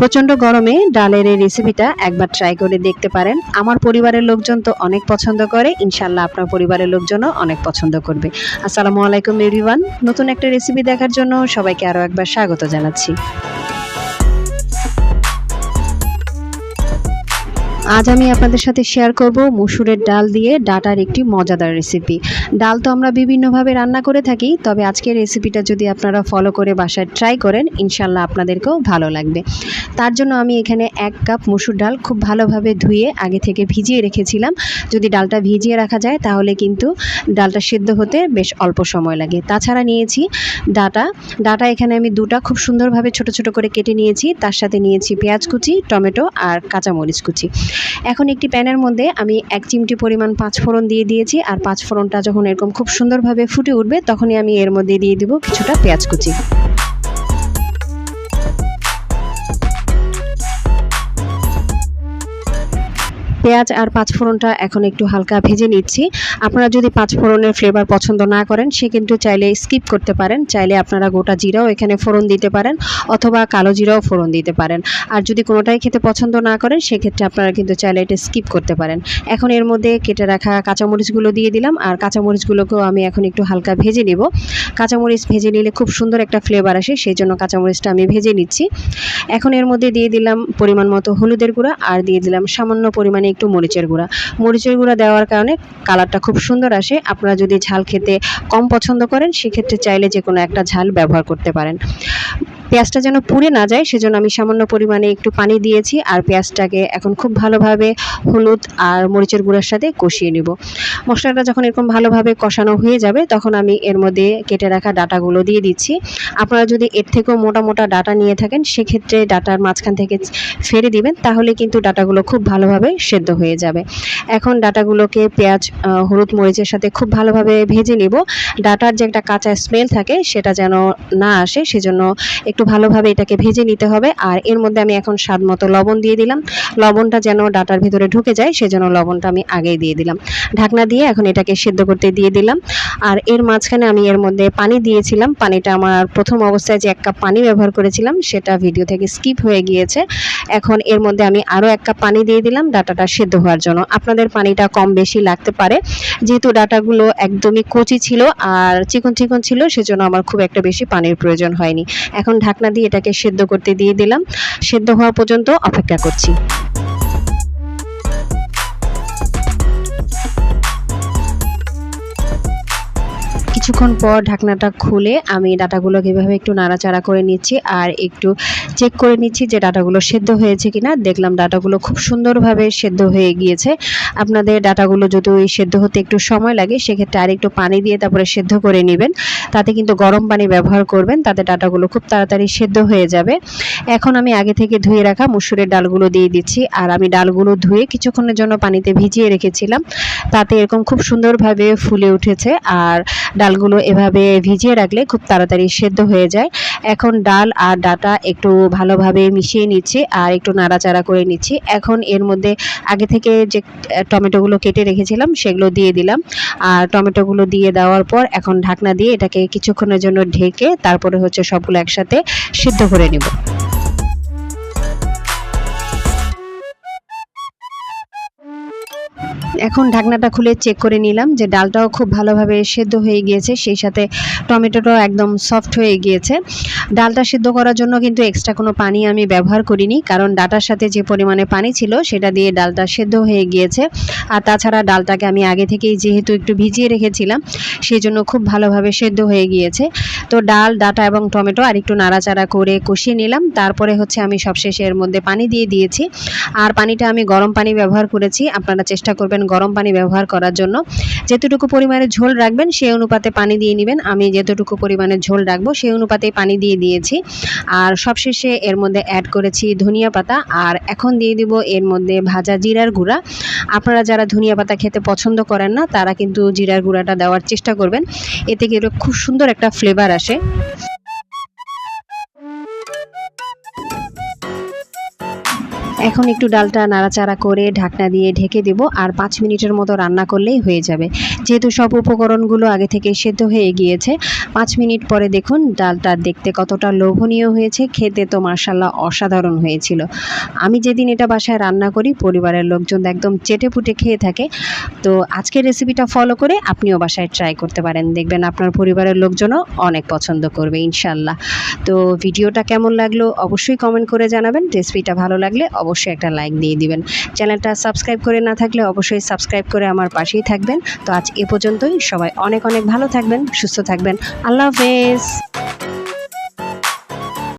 প্রচণ্ড গরমে ডালের এই রেসিপিটা একবার ট্রাই করে দেখতে পারেন। আমার পরিবারের লোকজন তো অনেক পছন্দ করে। ইনশাল্লাহ আপনার পরিবারের লোকজনও অনেক পছন্দ করবে। আসসালামু আলাইকুম এভরিওয়ান নতুন একটা রেসিপি দেখার জন্য সবাইকে আরও একবার স্বাগত জানাচ্ছি। আজ আমি আপনাদের সাথে শেয়ার করব মুসুরের ডাল দিয়ে ডাটার একটি মজাদার রেসিপি ডাল তো আমরা বিভিন্নভাবে রান্না করে থাকি, তবে আজকের রেসিপিটা যদি আপনারা ফলো করে বাসায় ট্রাই করেন, ইনশাল্লাহ আপনাদেরকেও ভালো লাগবে। তার জন্য আমি এখানে এক কাপ মুসুর ডাল খুব ভালোভাবে ধুয়ে আগে থেকে ভিজিয়ে রেখেছিলাম। যদি ডালটা ভিজিয়ে রাখা যায়, তাহলে কিন্তু ডালটা সেদ্ধ হতে বেশ অল্প সময় লাগে। তাছাড়া নিয়েছি ডাটা। ডাটা এখানে আমি দুটা খুব সুন্দরভাবে ছোট ছোট করে কেটে নিয়েছি। তার সাথে নিয়েছি পেঁয়াজ কুচি, টমেটো আর কাঁচামরিচ কুচি। এখন একটি প্যানের মধ্যে আমি এক চিমটি পরিমাণ পাঁচ ফোড়ন দিয়ে দিয়েছি, আর পাঁচ ফোড়নটা যখন এরকম খুব সুন্দরভাবে ফুটে উঠবে, তখনই আমি এর মধ্যে দিয়ে দিব কিছুটা পেঁয়াজ কুচি। পেঁয়াজ আর পাঁচফোড়নটা এখন একটু হালকা ভেজে নিচ্ছি। আপনারা যদি পাঁচফোড়নের ফ্লেভার পছন্দ না করেন, সে কিন্তু চাইলে স্কিপ করতে পারেন। চাইলে আপনারা গোটা জিরাও এখানে ফোড়ন দিতে পারেন অথবা কালো জিরাও ফোড়ন দিতে পারেন। আর যদি কোনোটাই খেতে পছন্দ না করেন, সেক্ষেত্রে আপনারা কিন্তু চাইলে এটা স্কিপ করতে পারেন। এখন এর মধ্যে কেটে রাখা কাঁচামরিচগুলো দিয়ে দিলাম আর কাঁচামরিচগুলোকেও আমি এখন একটু হালকা ভেজে নিব। কাঁচামরিচ ভেজে নিলে খুব সুন্দর একটা ফ্লেভার আসে, সেই জন্য কাঁচামরিচটা আমি ভেজে নিচ্ছি। এখন এর মধ্যে দিয়ে দিলাম পরিমাণ মতো হলুদের গুঁড়া আর দিয়ে দিলাম সামান্য পরিমাণে একটু মরিচের গুঁড়া। মরিচের গুঁড়া দেওয়ার কারণে কালারটা খুব সুন্দর আসে। আপনারা যদি ঝাল খেতে কম পছন্দ করেন, সেক্ষেত্রে চাইলে যে কোনো একটা ঝাল ব্যবহার করতে পারেন। পেঁয়াজটা যেন পুড়ে না যায়, সেজন্য আমি সামান্য পরিমাণে একটু পানি দিয়েছি আর পেঁয়াজটাকে এখন খুব ভালোভাবে হলুদ আর মরিচের গুঁড়ার সাথে কষিয়ে নিব। মশলাটা যখন এরকম ভালোভাবে কষানো হয়ে যাবে, তখন আমি এর মধ্যে কেটে রাখা ডাটাগুলো দিয়ে দিচ্ছি। আপনারা যদি এর থেকেও মোটা মোটা ডাটা নিয়ে থাকেন, সেক্ষেত্রে ডাটার মাঝখান থেকে ফেলে দিবেন, তাহলে কিন্তু ডাটাগুলো খুব ভালোভাবে সেদ্ধ হয়ে যাবে। এখন ডাটাগুলোকে পেঁয়াজ হলুদ, মরিচের সাথে খুব ভালোভাবে ভেজে নিব। ডাটার যে একটা কাঁচা স্মেল থাকে, সেটা যেন না আসে, সেজন্য একটু ভালোভাবে এটাকে ভেজে নিতে হবে। আর এর মধ্যে আমি এখন স্বাদ মতো লবণ দিয়ে দিলাম। লবণটা যেন ডাটার ভিতরে ঢুকে যায়, সেজন্য লবণটা আমি আগেই দিয়ে দিলাম। ঢাকনা দিয়ে এখন এটাকে সেদ্ধ করতে দিয়ে দিলাম। আর এর মাঝখানে আমি এর মধ্যে পানি দিয়েছিলাম। পানিটা আমার প্রথম অবস্থায় যে এক কাপ পানি ব্যবহার করেছিলাম, সেটা ভিডিও থেকে স্কিপ হয়ে গিয়েছে। এখন এর মধ্যে আমি আরও এক কাপ পানি দিয়ে দিলাম, ডাটাটা সেদ্ধ হওয়ার জন্য। আপনাদের পানিটা কম বেশি লাগতে পারে। যেহেতু ডাটাগুলো একদমই কচি ছিল আর চিকন চিকন ছিল, সেজন্য আমার খুব একটা বেশি পানির প্রয়োজন হয়নি। এখন ঢাকনা দিয়ে এটাকে সেদ্ধ করতে দিয়ে দিলাম। সেদ্ধ হওয়া পর্যন্ত অপেক্ষা করছি। কিছুক্ষণ পর ঢাকনাটা খুলে আমি ডাটাগুলোকে এভাবে একটু নাড়াচাড়া করে নিচ্ছি আর একটু চেক করে নিচ্ছি যে ডাটাগুলো সেদ্ধ হয়েছে কিনা। দেখলাম ডাটাগুলো খুব সুন্দরভাবে সেদ্ধ হয়ে গিয়েছে। আপনাদের ডাটাগুলো যদি ওই সেদ্ধ হতে একটু সময় লাগে, সেক্ষেত্রে আর একটু পানি দিয়ে তারপরে সেদ্ধ করে নেবেন। তাতে কিন্তু গরম পানি ব্যবহার করবেন, তাতে ডাটাগুলো খুব তাড়াতাড়ি সেদ্ধ হয়ে যাবে। এখন আমি আগে থেকে ধুয়ে রাখা মুসুরের ডালগুলো দিয়ে দিচ্ছি আর আমি ডালগুলো ধুয়ে কিছুক্ষণের জন্য পানিতে ভিজিয়ে রেখেছিলাম। তাতে এরকম খুব সুন্দরভাবে ফুলে উঠেছে আর ডালগুলো এভাবে ভিজিয়ে রাখলে খুব তাড়াতাড়ি সেদ্ধ হয়ে যায়। এখন ডাল আর ডাটা একটু ভালোভাবে মিশিয়ে নিচ্ছি আর একটু নাড়াচাড়া করে নিচ্ছি। এখন এর মধ্যে আগে থেকে যে টমেটোগুলো কেটে রেখেছিলাম সেগুলো দিয়ে দিলাম। আর টমেটোগুলো দিয়ে দেওয়ার পর এখন ঢাকনা দিয়ে এটাকে কিছুক্ষণের জন্য ঢেকে তারপরে হচ্ছে সবগুলো একসাথে সিদ্ধ করে নেব। এখন ঢাকনাটা খুলে চেক করে নিলাম যে ডালটাও খুব ভালোভাবে সেদ্ধ হয়ে গিয়েছে, সেই সাথে টমেটোটাও একদম সফট হয়ে গিয়েছে। ডালটা সেদ্ধ করার জন্য কিন্তু এক্সট্রা কোনো পানি আমি ব্যবহার করিনি, কারণ ডাটার সাথে যে পরিমাণে পানি ছিল সেটা দিয়ে ডালটা সেদ্ধ হয়ে গিয়েছে। আর তাছাড়া ডালটাকে আমি আগে থেকেই যেহেতু একটু ভিজিয়ে রেখেছিলাম, সেই জন্য খুব ভালোভাবে সেদ্ধ হয়ে গিয়েছে। তো ডাল, ডাটা এবং টমেটো আর একটু নাড়াচাড়া করে কষিয়ে নিলাম, তারপরে হচ্ছে আমি সবশেষে এর মধ্যে পানি দিয়ে দিয়েছি। আর পানিটা আমি গরম পানি ব্যবহার করেছি, আপনারা চেষ্টা করবেন গরম পানি ব্যবহার করার জন্য। যেতটুকু পরিমাণে ঝোল রাখবেন, সেই অনুপাতে পানি দিয়ে নেবেন। আমি যেতটুকু পরিমাণে ঝোল রাখব, সেই অনুপাতে পানি দিয়ে দিয়েছি। আর সবশেষে এর মধ্যে অ্যাড করেছি ধনিয়া পাতা। আর এখন দিয়ে দিব এর মধ্যে ভাজা জিরার গুঁড়া। আপনারা যারা ধনিয়া পাতা খেতে পছন্দ করেন না, তারা কিন্তু জিরার গুঁড়াটা দেওয়ার চেষ্টা করবেন। এতে গেলে খুব সুন্দর একটা ফ্লেভার আসে। এখন একটু ডালটা নাড়াচাড়া করে ঢাকনা দিয়ে ঢেকে দেব আর পাঁচ মিনিটের মতো রান্না করলেই হয়ে যাবে। যেহেতু সব উপকরণগুলো আগে থেকে সেদ্ধ হয়ে গিয়েছে, পাঁচ মিনিট পরে দেখুন ডালটা দেখতে কতটা লোভনীয় হয়েছে, খেতে তো মার্শাল্লাহ অসাধারণ হয়েছিল। আমি যেদিন এটা বাসায় রান্না করি, পরিবারের লোকজন একদম চেটে পুটে খেয়ে থাকে। তো আজকের রেসিপিটা ফলো করে আপনিও বাসায় ট্রাই করতে পারেন। দেখবেন আপনার পরিবারের লোকজনও অনেক পছন্দ করবে ইনশাল্লাহ তো ভিডিওটা কেমন লাগল অবশ্যই কমেন্ট করে জানাবেন। রেসিপিটা ভালো লাগলে অবশ্যই একটা লাইক দিয়ে দিবেন। চ্যানেলটা সাবস্ক্রাইব করে না থাকলে অবশ্যই সাবস্ক্রাইব করে আমার পাশেই থাকবেন। তো আজ এ পর্যন্তই। সবাই অনেক অনেক ভালো থাকবেন, সুস্থ থাকবেন। আল্লাহ হাফেজ।